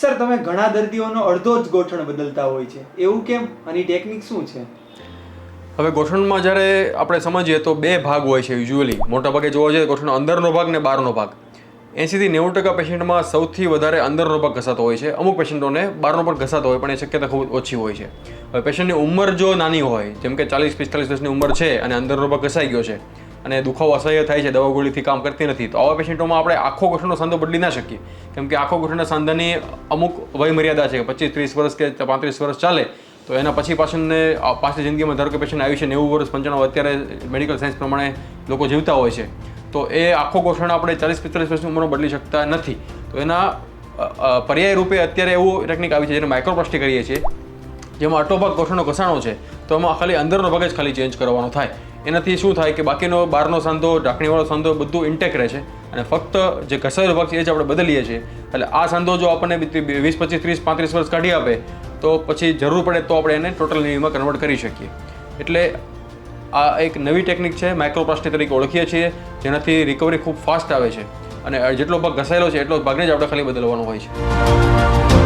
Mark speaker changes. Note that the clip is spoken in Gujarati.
Speaker 1: સર, તમે ઘણા દર્દીઓનો અડધો જ ગોઠણ બદલતા હોય છે. એવું કેમ? આની ટેકનિક શું છે?
Speaker 2: હવે ગોઠણમાં જ્યારે આપણે સમજીએ તો બે ભાગ હોય છે યુઝ્યુઅલી મોટા ભાગે જોવા જઈએ ગોઠણનો અંદરનો ભાગ ને બહારનો ભાગ. એંશીથી નેવું ટકા પેશન્ટમાં સૌથી વધારે અંદરનો ભાગ ઘસાતો હોય છે. અમુક પેશન્ટોને બહારનો પણ ઘસાતો હોય, પણ એ શક્યતા ખૂબ ઓછી હોય છે. હવે પેશન્ટની ઉંમર જો નાની હોય, જેમ કે ચાલીસ પિસ્તાલીસ વર્ષની ઉંમર છે અને અંદરનો ભાગ ઘસાઈ ગયો છે અને દુખાવો અસહ્ય થાય છે, દવા ગોળીથી કામ કરતી નથી, તો આવા પેશન્ટોમાં આપણે આખો ઘૂંટણનો સાંધો બદલી ના શકીએ. કેમ કે આખો ઘૂંટણના સાંધાની અમુક વયમર્યાદા છે, પચીસ, ત્રીસ વર્ષ કે પાંત્રીસ વર્ષ ચાલે, તો એના પછી પાછળને પાછી જિંદગીમાં ધારો કે પેશન્ટ આયુષ્ય નેવું વર્ષ, પંચાણું અત્યારે મેડિકલ સાયન્સ પ્રમાણે લોકો જીવતા હોય છે, તો એ આખો ગોઠણ આપણે ચાલીસ, પિસ્તાલીસ વર્ષની ઉંમરમાં બદલી શકતા નથી. તો એના પર્યાય રૂપે અત્યારે એવું ટેકનિક આવી છે જેને માઇક્રોપ્લાસ્ટિક કરીએ છીએ, જેમાં અટોભાગ ગોઠણનો ઘસાણો છે, તો એમાં ખાલી અંદરનો ભાગ જ ખાલી ચેન્જ કરવાનો થાય. એનાથી શું થાય કે બાકીનો બહારનો સાંધો, ઢાંકણીવાળો સાંધો બધું ઇન્ટેક રહે છે અને ફક્ત જે ઘસાયેલો ભાગ છે એ જ આપણે બદલીએ છીએ. એટલે આ સાંધો જો આપણને વીસ, પચીસ, ત્રીસ, પાંત્રીસ વર્ષ કાઢી આપે, તો પછી જરૂર પડે તો આપણે એને ટોટલ નીમાં કન્વર્ટ કરી શકીએ. એટલે આ એક નવી ટેકનિક છે માઇક્રોપ્લાસ્ટિક તરીકે ઓળખીએ છીએ, જેનાથી રિકવરી ખૂબ ફાસ્ટ આવે છે. અને જેટલો ભાગ ઘસાયેલો છે, એટલો ભાગને જ આપણે ખાલી બદલવાનો હોય છે.